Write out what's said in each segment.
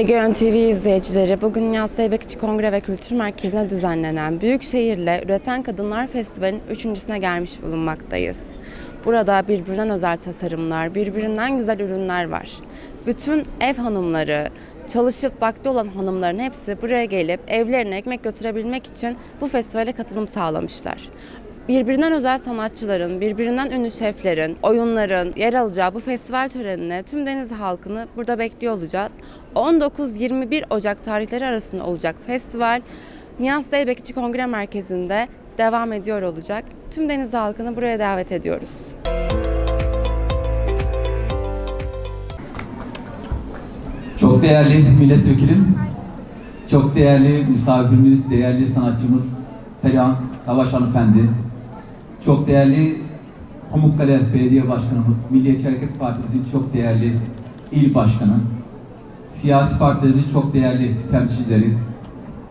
Egeon TV izleyicileri, bugün Nihat Zeybekçi Kongre ve Kültür Merkezi'ne düzenlenen Büyükşehir'le Üreten Kadınlar Festivali'nin üçüncüsüne gelmiş bulunmaktayız. Burada birbirinden özel tasarımlar, birbirinden güzel ürünler var. Bütün ev hanımları, çalışıp vakti olan hanımların hepsi buraya gelip evlerine ekmek götürebilmek için bu festivale katılım sağlamışlar. Birbirinden özel sanatçıların, birbirinden ünlü şeflerin, oyunların yer alacağı bu festival törenine tüm Denizli halkını burada bekliyor olacağız. 19-21 Ocak tarihleri arasında olacak festival Nihat Zeybekçi Kongre Merkezi'nde devam ediyor olacak. Tüm Denizli halkını buraya davet ediyoruz. Çok değerli milletvekilim, çok değerli misafirimiz, değerli sanatçımız Perihan Savaş Hanımefendi, çok değerli Pamukkale Belediye Başkanımız, Milliyetçi Hareket Partimizin çok değerli il başkanı, siyasi partilerimizin çok değerli temsilcileri,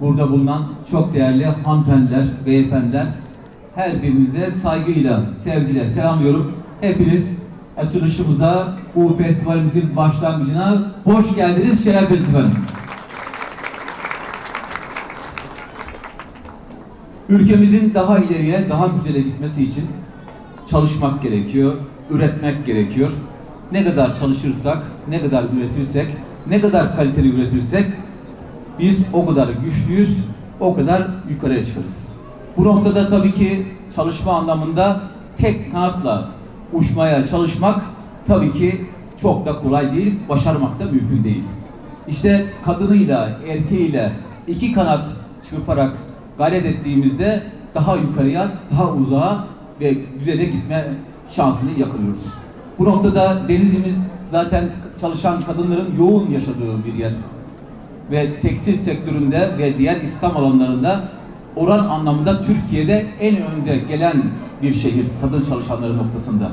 burada bulunan çok değerli hanımefendiler, beyefendiler, her birinize saygıyla, sevgiyle selamlıyorum. Hepiniz açılışımıza, bu festivalimizin başlangıcına hoş geldiniz, şeref verdiniz efendim. Ülkemizin daha ileriye, daha güzele gitmesi için çalışmak gerekiyor, üretmek gerekiyor. Ne kadar çalışırsak, ne kadar üretirsek, ne kadar kaliteli üretirsek biz o kadar güçlüyüz, o kadar yukarıya çıkarız. Bu noktada tabii ki çalışma anlamında tek kanatla uçmaya çalışmak tabii ki çok da kolay değil, başarmak da mümkün değil. İşte kadınıyla, erkeğiyle iki kanat çırparak gayret ettiğimizde daha yukarıya, daha uzağa ve güzele gitme şansını yakalıyoruz. Bu noktada Denizimiz zaten çalışan kadınların yoğun yaşadığı bir yer ve tekstil sektöründe ve diğer İslam alanlarında oran anlamında Türkiye'de en önde gelen bir şehir kadın çalışanları noktasında.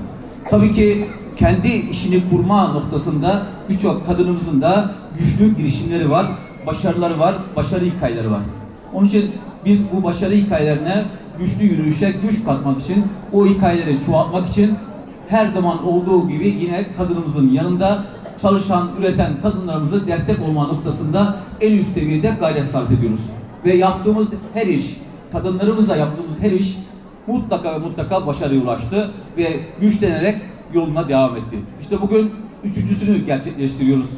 Tabii ki kendi işini kurma noktasında birçok kadınımızın da güçlü girişimleri var, başarıları var, başarı hikayeleri var. Onun için biz bu başarı hikayelerine güçlü yürüyüşe güç katmak için, o hikayeleri çoğaltmak için her zaman olduğu gibi yine kadınımızın yanında çalışan, üreten kadınlarımızı destek olma noktasında en üst seviyede gayret sarf ediyoruz. Ve yaptığımız her iş, kadınlarımızla yaptığımız her iş mutlaka ve mutlaka başarıya ulaştı ve güçlenerek yoluna devam etti. İşte bugün üçüncüsünü gerçekleştiriyoruz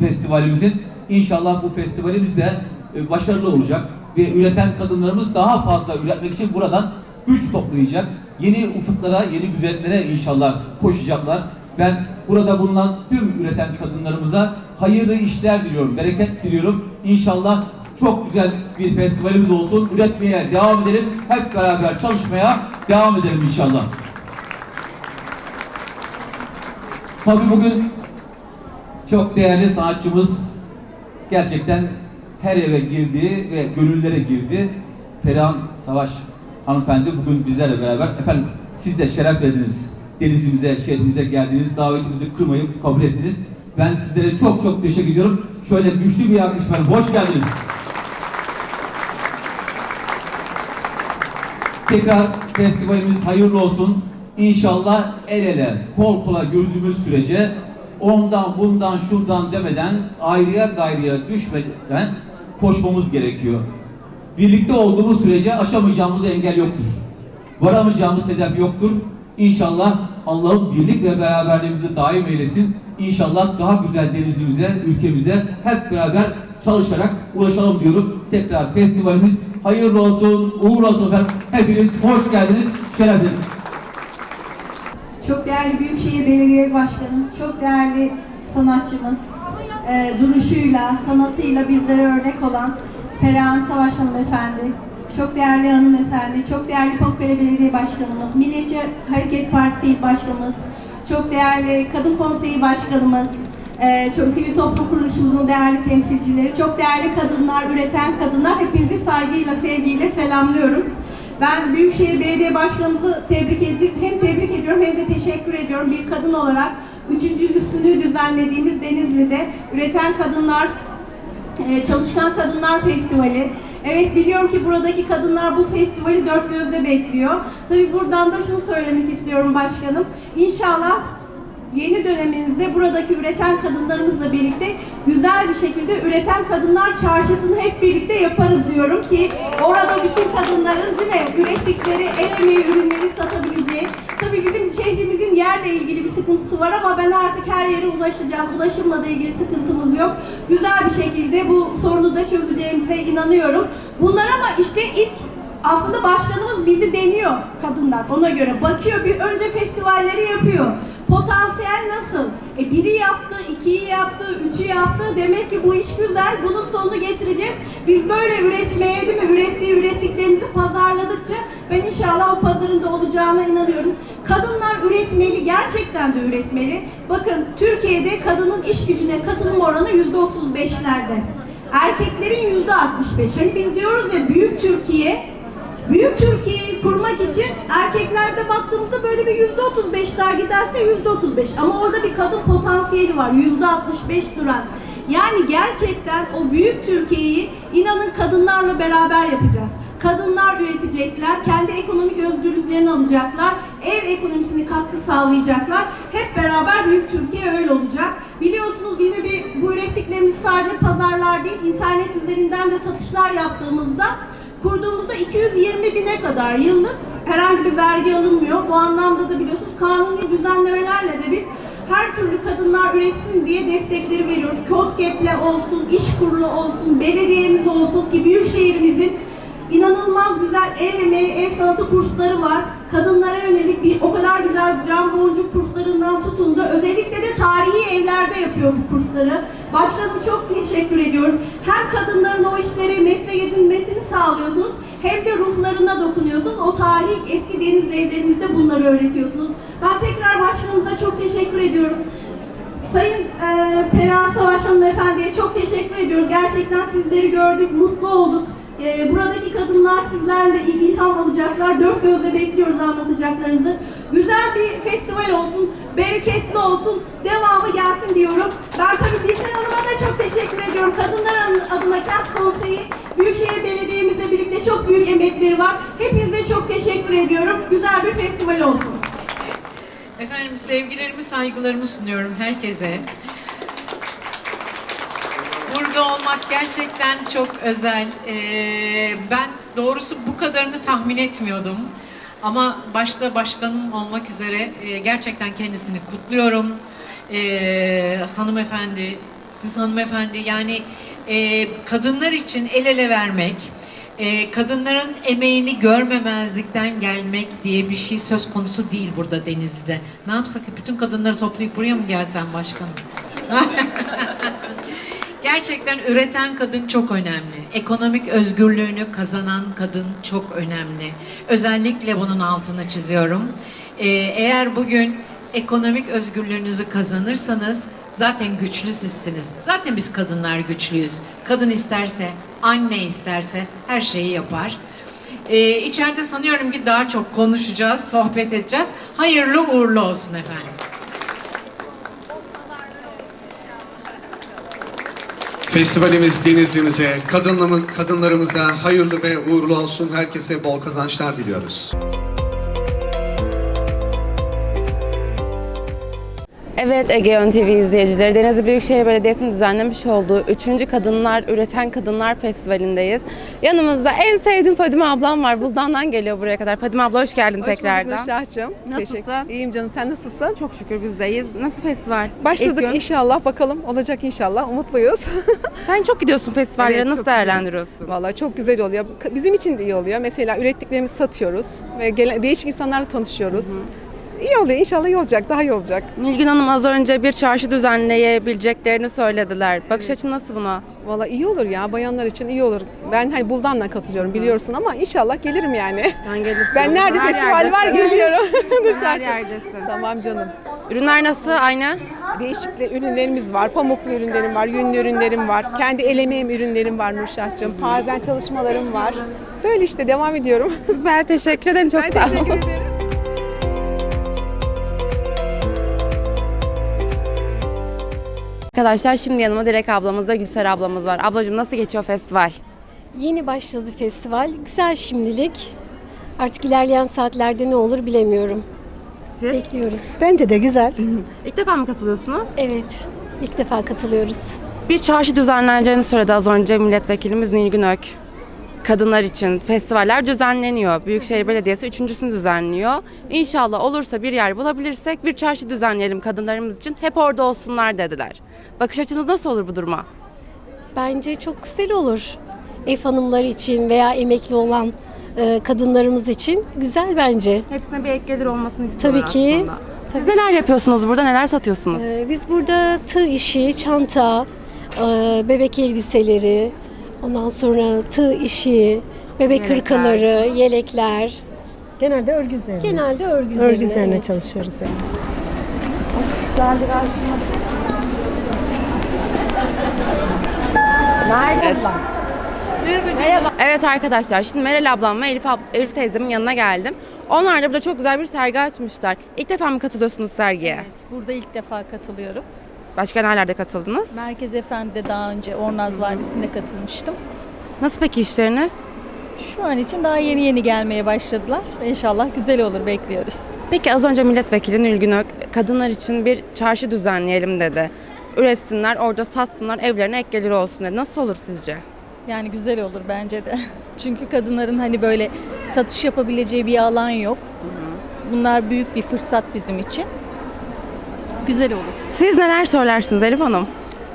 festivalimizin. İnşallah bu festivalimiz de e, başarılı olacak ve üreten kadınlarımız daha fazla üretmek için buradan güç toplayacak. Yeni ufuklara, yeni güzelliklere inşallah koşacaklar. Ben burada bulunan tüm üreten kadınlarımıza hayırlı işler diliyorum, bereket diliyorum. İnşallah çok güzel bir festivalimiz olsun. Üretmeye devam edelim. Hep beraber çalışmaya devam edelim inşallah. Tabii bugün çok değerli sanatçımız gerçekten her eve girdi ve gönüllere girdi. Perihan Savaş hanımefendi bugün bizlerle beraber. Efendim siz de şeref verdiniz. Denizimize, şehrimize geldiniz. Davetimizi kırmayıp kabul ettiniz. Ben sizlere çok çok teşekkür ediyorum. Şöyle güçlü bir alkış. Hoş geldiniz. Tekrar festivalimiz hayırlı olsun. İnşallah el ele, kol kola gördüğümüz sürece ondan bundan şuradan demeden ayrıya gayrıya düşmeden koşmamız gerekiyor. Birlikte olduğumuz sürece aşamayacağımız engel yoktur. Varamayacağımız hedef yoktur. İnşallah Allah'ın birlik ve beraberliğimizi daim eylesin. İnşallah daha güzel denizimize, ülkemize hep beraber çalışarak ulaşalım diyorum. Tekrar festivalimiz hayırlı olsun, uğur olsun efendim. Hepiniz hoş geldiniz, şerefiniz. Çok değerli Büyükşehir Belediye Başkanı, çok değerli sanatçımız, e, duruşuyla, sanatıyla bizlere örnek olan Perihan Savaş Hanımefendi, çok değerli hanımefendi, çok değerli Pamukkale Belediye Başkanımız, Milliyetçi Hareket Partisi Başkanımız, çok değerli Kadın Konseyi Başkanımız, e, çok sivil toplum kuruluşumuzun değerli temsilcileri, çok değerli kadınlar, üreten kadınlar, hepinizi saygıyla, sevgiyle selamlıyorum. Ben Büyükşehir Belediye Başkanımızı tebrik edip hem tebrik ediyorum hem de teşekkür ediyorum bir kadın olarak. Üçüncüsünü düzenlediğimiz Denizli'de Üreten Kadınlar, e, Çalışkan Kadınlar Festivali. Evet biliyorum ki buradaki kadınlar bu festivali dört gözle bekliyor. Tabii buradan da şunu söylemek istiyorum başkanım. İnşallah yeni dönemimizde buradaki üreten kadınlarımızla birlikte güzel bir şekilde üreten kadınlar çarşısını hep birlikte yaparız diyorum ki orada bütün kadınların değil mi ürettikleri el emeği ürünleri satabileceği tabii bizim şehrimizin yerle ilgili bir sıkıntısı var ama ben artık her yere ulaşacağız. Ulaşımla ilgili sıkıntımız yok. Güzel bir şekilde bu sorunu da çözeceğimize inanıyorum. Bunlar ama işte ilk aslında başkanımız bizi deniyor kadınlar ona göre. Bakıyor bir önce festivalleri yapıyor. Potansiyel nasıl? E biri yaptı, ikiyi yaptı, üçü yaptı. Demek ki bu iş güzel. Bunun sonunu getireceğiz. Biz böyle üretmeye değil mi? Ürettiği ürettiklerimizi pazarladıkça ben inşallah o pazarın da olacağına inanıyorum. Kadınlar üretmeli, gerçekten de üretmeli. Bakın Türkiye'de kadının iş gücüne katılım oranı yüzde otuz beşlerde. Erkeklerin yüzde altmış beş. Hani biz diyoruz ya büyük Türkiye, Büyük Türkiye'yi kurmak için erkeklerde baktığımızda böyle bir yüzde otuz beş daha giderse yüzde otuz beş. Ama orada bir kadın potansiyeli var. Yüzde altmış beş duran. Yani gerçekten o büyük Türkiye'yi inanın kadınlarla beraber yapacağız. Kadınlar üretecekler, kendi ekonomik özgürlüklerini alacaklar, ev ekonomisine katkı sağlayacaklar. Hep beraber büyük Türkiye öyle olacak. Biliyorsunuz yine bir bu ürettiklerimiz sadece pazarlar değil, internet üzerinden de satışlar yaptığımızda kurduğumuzda 220 bine kadar yıllık herhangi bir vergi alınmıyor. Bu anlamda da biliyorsunuz kanuni düzenlemelerle de biz her türlü kadınlar üretsin diye destekleri veriyoruz. KOSGEB'le olsun, iş kurulu olsun, belediyemiz olsun ki büyük şehrimizin inanılmaz güzel el emeği, el sanatı kursları var. Kadınlara yönelik bir o kadar güzel cam boncuk kurslarından tutun da özellikle de tarihi evlerde yapıyor bu kursları. Başkanım çok teşekkür ediyoruz. Hem kadınların o işleri meslek edinmesini sağlıyorsunuz hem de ruhlarına dokunuyorsunuz. O tarihi eski deniz evlerimizde bunları öğretiyorsunuz. Ben tekrar başkanımıza çok teşekkür ediyorum. Sayın e, Perihan Savaş Hanımefendi'ye çok teşekkür ediyoruz. Gerçekten sizleri gördük, mutlu olduk. E, buradaki kadınlar sizler de il- ilham alacaklar. Dört gözle bekliyoruz anlatacaklarınızı. Güzel bir festival olsun, bereketli olsun, devamı gelsin diyorum. Ben tabii Bilsen Hanım'a da çok teşekkür ediyorum. Kadınlar adına KES Konseyi, Büyükşehir Belediye'mizle birlikte çok büyük emekleri var. Hepinize çok teşekkür ediyorum. Güzel bir festival olsun. Efendim sevgilerimi, saygılarımı sunuyorum herkese. Burada olmak gerçekten çok özel. Ee, ben doğrusu bu kadarını tahmin etmiyordum. Ama başta başkanım olmak üzere e, gerçekten kendisini kutluyorum. Ee, hanımefendi, siz hanımefendi yani e, kadınlar için el ele vermek, e, kadınların emeğini görmemezlikten gelmek diye bir şey söz konusu değil burada Denizli'de. Ne yapsak bütün kadınları toplayıp buraya mı gelsen başkanım? Gerçekten üreten kadın çok önemli. Ekonomik özgürlüğünü kazanan kadın çok önemli. Özellikle bunun altını çiziyorum. Ee, eğer bugün ekonomik özgürlüğünüzü kazanırsanız zaten güçlü sizsiniz. Zaten biz kadınlar güçlüyüz. Kadın isterse, anne isterse her şeyi yapar. Ee, içeride sanıyorum ki daha çok konuşacağız, sohbet edeceğiz. Hayırlı uğurlu olsun efendim. Festivalimiz Denizli'mize, kadınlarımız, kadınlarımıza hayırlı ve uğurlu olsun. Herkese bol kazançlar diliyoruz. Evet Egeon TV izleyicileri, Denizli Büyükşehir Belediyesi'nin düzenlemiş olduğu 3. Kadınlar Üreten Kadınlar Festivali'ndeyiz. Yanımızda en sevdiğim Fadime ablam var. Buldan'dan geliyor buraya kadar. Fadime abla hoş geldin Hoş tekrardan. bulduk Nurşah'cığım. Nasılsın? Teşekkür. İyiyim canım. Sen nasılsın? Çok şükür bizdeyiz. Nasıl festival? Başladık İlk inşallah. Bakalım olacak inşallah. Umutluyuz. Sen çok gidiyorsun festivallere. Evet, Nasıl değerlendiriyorsun? Vallahi çok güzel oluyor. Bizim için de iyi oluyor. Mesela ürettiklerimizi satıyoruz ve gelen, değişik insanlarla tanışıyoruz. İyi oluyor. İnşallah iyi olacak. Daha iyi olacak. Nilgün Hanım az önce bir çarşı düzenleyebileceklerini söylediler. Bakış açın nasıl buna? Vallahi iyi olur ya. Bayanlar için iyi olur. Ben hani Buldan'la katılıyorum biliyorsun ama inşallah gelirim yani. Ben gelirsin. Ben nerede Her festival var yerdesin. geliyorum. Her yerdesin. Tamam canım. Ürünler nasıl? Aynı? Değişik ürünlerimiz var. Pamuklu ürünlerim var, yünlü ürünlerim var. Kendi el emeğim ürünlerim var Nurşah'cığım. Pazen çalışmalarım var. Böyle işte devam ediyorum. Süper teşekkür ederim. Çok ben sağ olun. teşekkür ederim. Arkadaşlar şimdi yanıma Dilek ablamız ve Gülser ablamız var. Ablacığım nasıl geçiyor festival? Yeni başladı festival. Güzel şimdilik. Artık ilerleyen saatlerde ne olur bilemiyorum. Siz? Bekliyoruz. Bence de güzel. İlk defa mı katılıyorsunuz? Evet. İlk defa katılıyoruz. Bir çarşı düzenleneceğini söyledi az önce milletvekilimiz Nilgün Ök. Kadınlar için festivaller düzenleniyor. Büyükşehir Belediyesi üçüncüsünü düzenliyor. İnşallah olursa bir yer bulabilirsek bir çarşı düzenleyelim kadınlarımız için. Hep orada olsunlar dediler. Bakış açınız nasıl olur bu duruma? Bence çok güzel olur. Ev hanımları için veya emekli olan e, kadınlarımız için güzel bence. Hepsine bir ek gelir olmasını istiyorlar Tabii ki. aslında. Siz neler yapıyorsunuz burada? Neler satıyorsunuz? E, biz burada tığ işi, çanta, e, bebek elbiseleri, ondan sonra tığ işi, bebek Yelekler. hırkaları, yelekler. Genelde örgü üzerine. Genelde örgü üzerine. örgü üzerine evet. çalışıyoruz yani. Merhaba. Evet arkadaşlar şimdi Meral ablam ve Elif, ab- Elif teyzemin yanına geldim. Onlar da burada çok güzel bir sergi açmışlar. İlk defa mı katılıyorsunuz sergiye? Evet, burada ilk defa katılıyorum. Başka nerelerde katıldınız? Merkez Efendi'de daha önce Ornaz Vadisi'nde katılmıştım. Nasıl peki işleriniz? Şu an için daha yeni yeni gelmeye başladılar. İnşallah güzel olur, bekliyoruz. Peki az önce milletvekili Nilgün Ök kadınlar için bir çarşı düzenleyelim dedi. Üretsinler, orada satsınlar, evlerine ek gelir olsun dedi. Nasıl olur sizce? Yani güzel olur bence de. Çünkü kadınların hani böyle satış yapabileceği bir alan yok. Bunlar büyük bir fırsat bizim için. Güzel olur. Siz neler söylersiniz Elif Hanım?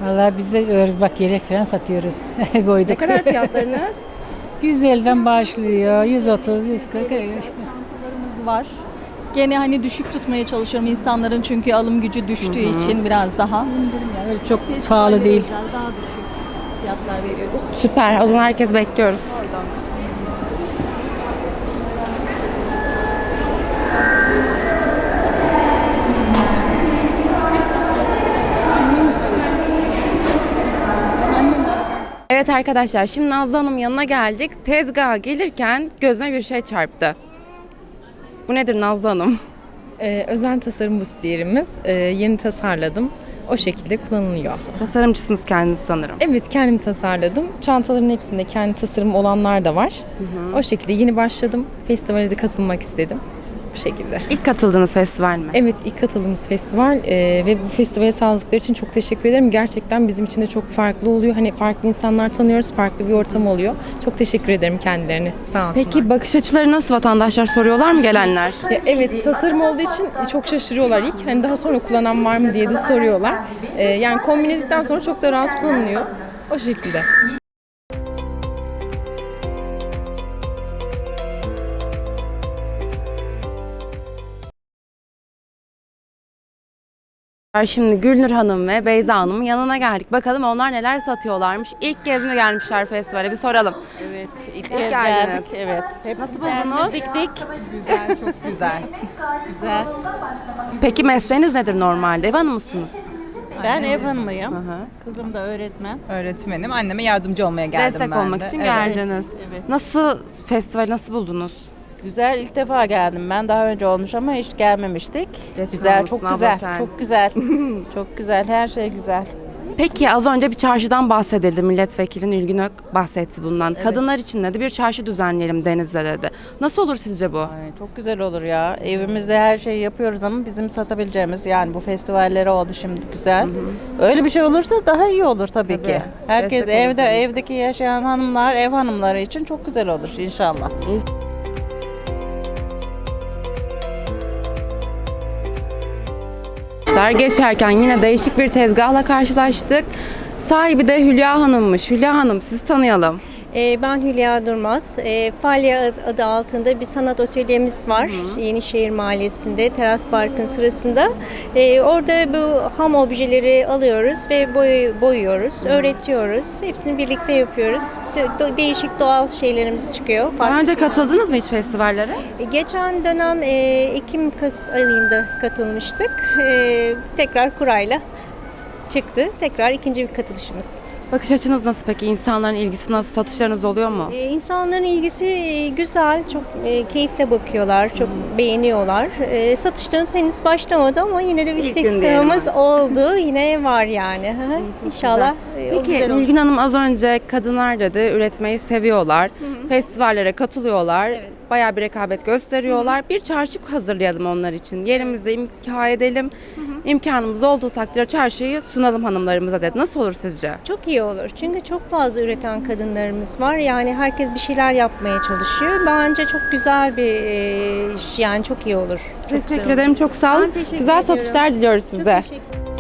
Vallahi biz de örgü bak yelek falan satıyoruz. Koyduk. fiyatlarınız? 150'den başlıyor. 130, 140 öyle işte. Var. Gene hani düşük tutmaya çalışıyorum insanların çünkü alım gücü düştüğü için biraz daha. Yani öyle çok pahalı değil. Daha düşük fiyatlar veriyoruz. Süper. O zaman herkes bekliyoruz. Evet arkadaşlar şimdi Nazlı Hanım yanına geldik. Tezgaha gelirken gözüme bir şey çarptı. Bu nedir Nazlı Hanım? Ee, özel tasarım bustiyerimiz. Ee, yeni tasarladım. O şekilde kullanılıyor. Tasarımcısınız kendiniz sanırım. Evet kendim tasarladım. Çantaların hepsinde kendi tasarım olanlar da var. O şekilde yeni başladım. Festivale de katılmak istedim. Bu şekilde. İlk katıldığınız festival mi? Evet ilk katıldığımız festival ee, ve bu festivale sağladıkları için çok teşekkür ederim. Gerçekten bizim için de çok farklı oluyor. Hani farklı insanlar tanıyoruz, farklı bir ortam oluyor. Çok teşekkür ederim kendilerine. Sağ olsunlar. Peki bakış açıları nasıl vatandaşlar soruyorlar mı gelenler? Ya evet tasarım olduğu için çok şaşırıyorlar ilk. Hani daha sonra kullanan var mı diye de soruyorlar. Ee, yani kombinledikten sonra çok da rahat kullanılıyor. O şekilde. Şimdi Gülnur Hanım ve Beyza Hanım'ın yanına geldik. Bakalım onlar neler satıyorlarmış. İlk kez mi gelmişler festivale bir soralım. Evet, ilk İlk kez geldiniz. geldik. Evet. Hep Nasıl buldunuz? diktik. Güzel, çok güzel. güzel. Peki mesleğiniz nedir normalde? Ev hanımı mısınız? Ben ev hanımıyım. Kızım da öğretmen. Öğretmenim. Anneme yardımcı olmaya geldim Destek ben olmak de. için Evet. geldiniz. Evet. Nasıl festival nasıl buldunuz? Güzel ilk defa geldim. Ben daha önce olmuş ama hiç gelmemiştik. Geçmiş güzel, olsun çok abla güzel. sen. Çok güzel. çok güzel. Her şey güzel. Peki az önce bir çarşıdan bahsedildi. Milletvekili Nilgün Ök bahsetti bundan. Kadınlar için dedi bir çarşı düzenleyelim Deniz'de dedi. Nasıl olur sizce bu? Ay, çok güzel olur ya. Evimizde her şeyi yapıyoruz ama bizim satabileceğimiz yani bu festivallere oldu şimdi güzel. Öyle bir şey olursa daha iyi olur tabii, ki. Herkes Destek evde tabii. evdeki yaşayan hanımlar, ev hanımları için çok güzel olur inşallah. Arkadaşlar geçerken yine değişik bir tezgahla karşılaştık. Sahibi de Hülya Hanım'mış. Hülya Hanım sizi tanıyalım. Ee, Ben Hülya Durmaz. Ee, Falya ad- adı altında bir sanat atölyemiz var. Yenişehir Mahallesi'nde, Teras Park'ın sırasında. Ee, Orada bu ham objeleri alıyoruz ve boy, boyuyoruz, öğretiyoruz. Hepsini birlikte yapıyoruz. De- de- değişik doğal şeylerimiz çıkıyor. Daha önce katıldınız mı hiç festivallere? Geçen dönem e, Ekim Kas- ayında katılmıştık. Tekrar kurayla çıktı. Tekrar ikinci bir katılışımız. Bakış açınız nasıl peki? İnsanların ilgisi nasıl? Satışlarınız oluyor mu? Ee, İnsanların ilgisi e, güzel, çok e, keyifle bakıyorlar, çok beğeniyorlar. E, satışlarımız henüz başlamadı ama yine de bir İlk gün oldu. Yine var yani. Hı hı. İnşallah e, o Peki güzel olur. Nilgün Hanım az önce kadınlar dedi üretmeyi seviyorlar. Festivallere katılıyorlar. Bayağı bir rekabet gösteriyorlar. Bir çarşı hazırlayalım onlar için. Yerimizi imha edelim. İmkanımız olduğu takdirde çarşıyı sunalım hanımlarımıza dedi. Nasıl olur sizce? Çok iyi olur. Çünkü çok fazla üreten kadınlarımız var. Yani herkes bir şeyler yapmaya çalışıyor. Bence çok güzel bir e, iş. Yani çok iyi olur. Çok Teşekkür ederim. Çok sağ olun. Güzel satışlar diliyoruz Çok size. teşekkür